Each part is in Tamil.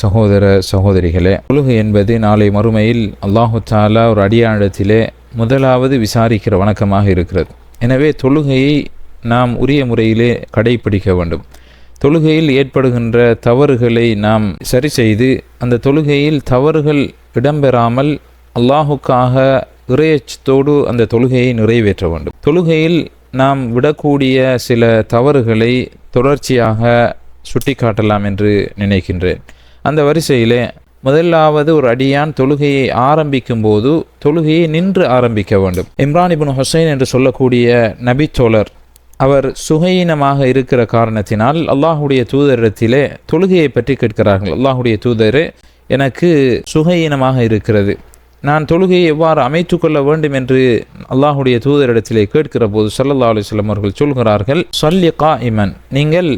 சகோதர சகோதரிகளே தொழுகை என்பது நாளை மறுமையில் அல்லாஹு தாலா ஒரு அடியானிடத்திலே முதலாவது விசாரிக்கிற வணக்கமாக இருக்கிறது. எனவே தொழுகையை நாம் உரிய முறையிலே கடைபிடிக்க வேண்டும். தொழுகையில் ஏற்படுகின்ற தவறுகளை நாம் சரி செய்து அந்த தொழுகையில் தவறுகள் இடம்பெறாமல் அல்லாஹுக்காக இறையச்சத்தோடு அந்த தொழுகையை நிறைவேற்ற வேண்டும். தொழுகையில் நாம் விடக்கூடிய சில தவறுகளை தொடர்ச்சியாக சுட்டிக்காட்டலாம் என்று நினைக்கின்றேன். அந்த வரிசையிலே முதலாவது ஒரு அடியான் தொழுகையை ஆரம்பிக்கும் போது தொழுகையை நின்று ஆரம்பிக்க வேண்டும். இம்ரான் இப்னு ஹுசைன் என்று சொல்லக்கூடிய நபி தோழர் அவர் சுகையினமாக இருக்கிற காரணத்தினால் அல்லாஹுடைய தூதரிடத்திலே தொழுகையை பற்றி கேட்கிறார்கள். அல்லாஹுடைய தூதரே எனக்கு சுகையினமாக இருக்கிறது. நான் தொழுகையை எவ்வாறு அமைத்து கொள்ள வேண்டும் என்று அல்லாஹுடைய தூதரிடத்திலே கேட்கிற போது சல்லல்லா அலுவலம் அவர்கள் சொல்கிறார்கள் சொல்லி கா இமன் நீங்கள்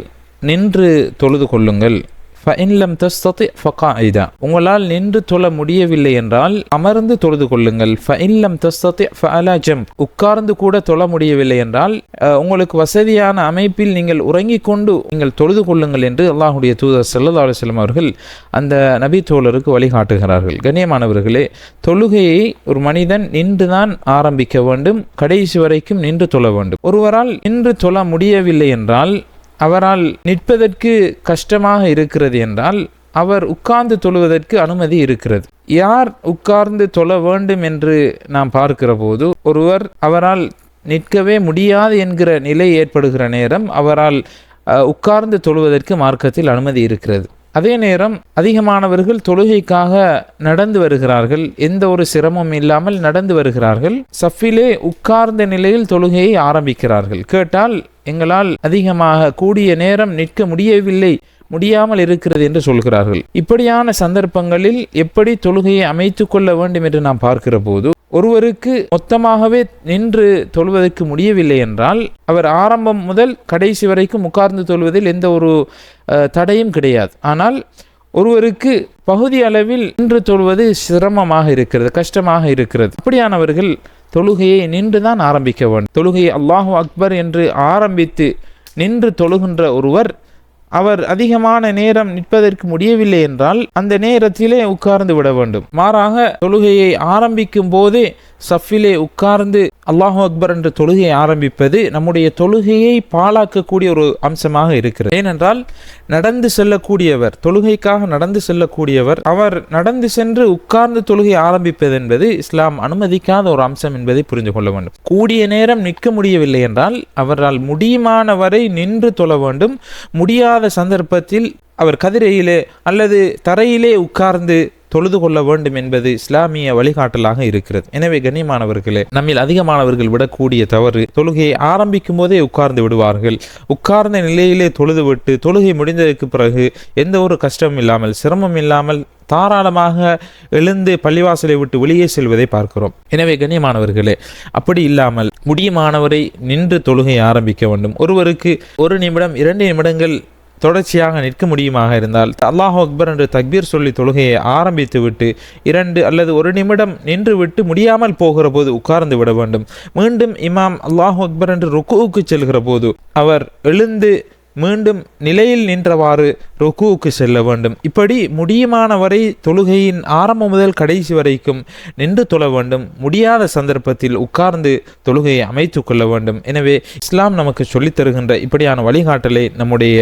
நின்று தொழுது கொள்ளுங்கள். ஃபஇன்லம் தஸ்ததி ஃபகாயிதா உங்களால் நின்று தொழ முடியவில்லை என்றால் அமர்ந்து தொழுது கொள்ளுங்கள். ஃபஇன்லம் தஸ்ததி ஃபஅலா ஜம்ப் உட்கார்ந்து கூட தொழ முடியவில்லை என்றால் உங்களுக்கு வசதியான அமைப்பில் நீங்கள் உறங்கிக் கொண்டு நீங்கள் தொழுது கொள்ளுங்கள் என்று அல்லாஹுடைய தூதர் ஸல்லல்லாஹு அலுவலம் அவர்கள் அந்த நபி தோழருக்கு வழிகாட்டுகிறார்கள். கண்ணியமானவர்களே தொழுகையை ஒரு மனிதன் நின்றுதான் ஆரம்பிக்க வேண்டும். கடைசி வரைக்கும் நின்று தொழ வேண்டும். ஒருவரால் நின்று தொழ முடியவில்லை என்றால் அவரால் நிற்பதற்கு கஷ்டமாக இருக்கிறது என்றால் அவர் உட்கார்ந்து தொழுவதற்கு அனுமதி இருக்கிறது. யார் உட்கார்ந்து தொழ வேண்டும் என்று நாம் பார்க்கிற போது ஒருவர் அவரால் நிற்கவே முடியாது என்கிற நிலை ஏற்படுகிற நேரம் அவரால் உட்கார்ந்து தொழுவதற்கு மார்க்கத்தில் அனுமதி இருக்கிறது. அதே நேரம் அதிகமானவர்கள் தொழுகைக்காக நடந்து வருகிறார்கள் எந்த ஒரு சிரமமும் இல்லாமல் நடந்து வருகிறார்கள் சஃபிலே உட்கார்ந்த நிலையில் தொழுகையை ஆரம்பிக்கிறார்கள். கேட்டால் எங்களால் அதிகமாக கூடிய நேரம் நிற்க முடியவில்லை முடியாமல் இருக்கிறது என்று சொல்கிறார்கள். இப்படியான சந்தர்ப்பங்களில் எப்படி தொழுகையை அமைத்து கொள்ள வேண்டும் என்று நாம் பார்க்கிற போது ஒருவருக்கு மொத்தமாகவே நின்று தொழுவதற்கு முடியவில்லை என்றால் அவர் ஆரம்பம் முதல் கடைசி வரைக்கும் உட்கார்ந்து தொழுவதில் எந்த ஒரு தடையும் கிடையாது. ஆனால் ஒருவருக்கு பகுதி அளவில் நின்று தொழுவது சிரமமாக இருக்கிறது கஷ்டமாக இருக்கிறது. அப்படியானவர்கள் தொழுகையை நின்று தான் ஆரம்பிக்க வேண்டும். தொழுகையை அல்லாஹு அக்பர் என்று ஆரம்பித்து நின்று தொழுகின்ற ஒருவர் அவர் அதிகமான நேரம் நிற்பதற்கு முடியவில்லை என்றால் அந்த நேரத்திலே உட்கார்ந்து விட வேண்டும். மாறாக தொழுகையை ஆரம்பிக்கும் போதே சஃபிலே உட்கார்ந்து அல்லாஹு அக்பர் என்ற தொழுகையை ஆரம்பிப்பது நம்முடைய தொழுகையை பாழாக்கக்கூடிய ஒரு அம்சமாக இருக்கிறது. ஏனென்றால் நடந்து செல்லக்கூடியவர் தொழுகைக்காக நடந்து செல்லக்கூடியவர் அவர் நடந்து சென்று உட்கார்ந்து தொழுகை ஆரம்பிப்பது என்பது இஸ்லாம் அனுமதிக்காத ஒரு அம்சம் என்பதை புரிந்து கொள்ள வேண்டும். கூடிய நேரம் நிற்க முடியவில்லை என்றால் அவரால் முடியுமானவரை நின்று தொழ வேண்டும். முடியாத சந்தர்ப்பத்தில் அவர் கதிரையிலே அல்லது தரையிலே உட்கார்ந்து தொழுது கொள்ள வேண்டும் என்பது இஸ்லாமிய வழிகாட்டலாக இருக்கிறது. எனவே கண்ணியமானவர்களே நம்மில் அதிகமானவர்கள் விடக்கூடிய தவறு தொழுகையை ஆரம்பிக்கும் போதே உட்கார்ந்து விடுவார்கள். உட்கார்ந்த நிலையிலே தொழுது விட்டு தொழுகை முடிந்ததற்கு பிறகு எந்த ஒரு கஷ்டமும் இல்லாமல் சிரமம் இல்லாமல் தாராளமாக எழுந்து பள்ளிவாசலை விட்டு வெளியே செல்வதை பார்க்கிறோம். எனவே கண்ணியமானவர்களே அப்படி இல்லாமல் முடியுமானவரை நின்று தொழுகை ஆரம்பிக்க வேண்டும். ஒருவருக்கு ஒரு நிமிடம் இரண்டு நிமிடங்கள் தொடர்ச்சியாக நிற்க முடியுமாக இருந்தால் அல்லாஹ் அக்பர் என்று தக்பீர் சொல்லி தொழுகையை ஆரம்பித்து விட்டு இரண்டு அல்லது ஒரு நிமிடம் நின்று விட்டு முடியாமல் போகிற போது உட்கார்ந்து விட வேண்டும். மீண்டும் இமாம் அல்லாஹ் அக்பர் என்று ருக்குவுக்கு செல்கிற போது அவர் எழுந்து மீண்டும் நிலையில் நின்றவாறு ருக்குவுக்கு செல்ல வேண்டும். இப்படி முடியுமான வரை தொழுகையின் ஆரம்பம் முதல் கடைசி வரைக்கும் நின்று தொழ வேண்டும். முடியாத சந்தர்ப்பத்தில் உட்கார்ந்து தொழுகையை அமைத்து கொள்ள வேண்டும். எனவே இஸ்லாம் நமக்கு சொல்லித் தருகின்ற இப்படியான வழிகாட்டலை நம்முடைய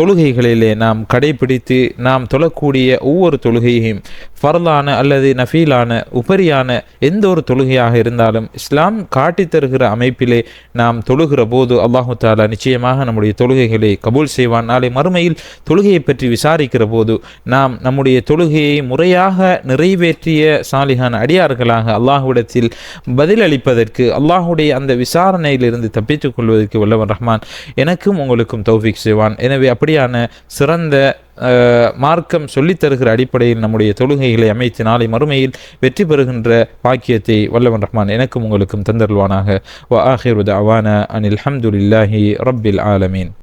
தொழுகைகளிலே நாம் கடைபிடித்து நாம் தொழக்கூடிய ஒவ்வொரு தொழுகையையும் ஃபர்லான அல்லது நஃபீலான உபரியான எந்த ஒரு தொழுகையாக இருந்தாலும் இஸ்லாம் காட்டித் தருகிற அமைப்பிலே நாம் தொழுகிற போது அல்லாஹு தாலா நிச்சயமாக நம்முடைய தொழுகை தொழுகைகளை கபூல் செய்வான். நாளை மறுமையில் தொழுகையை பற்றி விசாரிக்கிற போது நாம் நம்முடைய தொழுகையை முறையாக நிறைவேற்றிய சாலிகான அடியார்களாக அல்லாஹுவிடத்தில் பதிலளிப்பதற்கு அல்லாஹுடைய அந்த விசாரணையிலிருந்து தப்பித்துக் கொள்வதற்கு வல்லவன் ரஹ்மான் எனக்கும் உங்களுக்கும் தௌஃபிக் செய்வான். எனவே அப்படியான சிறந்த மார்க்கம் சொல்லித்தருகிற அடிப்படையில் நம்முடைய தொழுகைகளை அமைத்து நாளை மறுமையில் வெற்றி பெறுகின்ற பாக்கியத்தை வல்லவன் ரஹ்மான் எனக்கும் உங்களுக்கும் தந்தருள்வானாக. வ ஆஹிரு அவான அனில் ஹம்துலில்லாஹி ரப்பில் ஆலமீன்.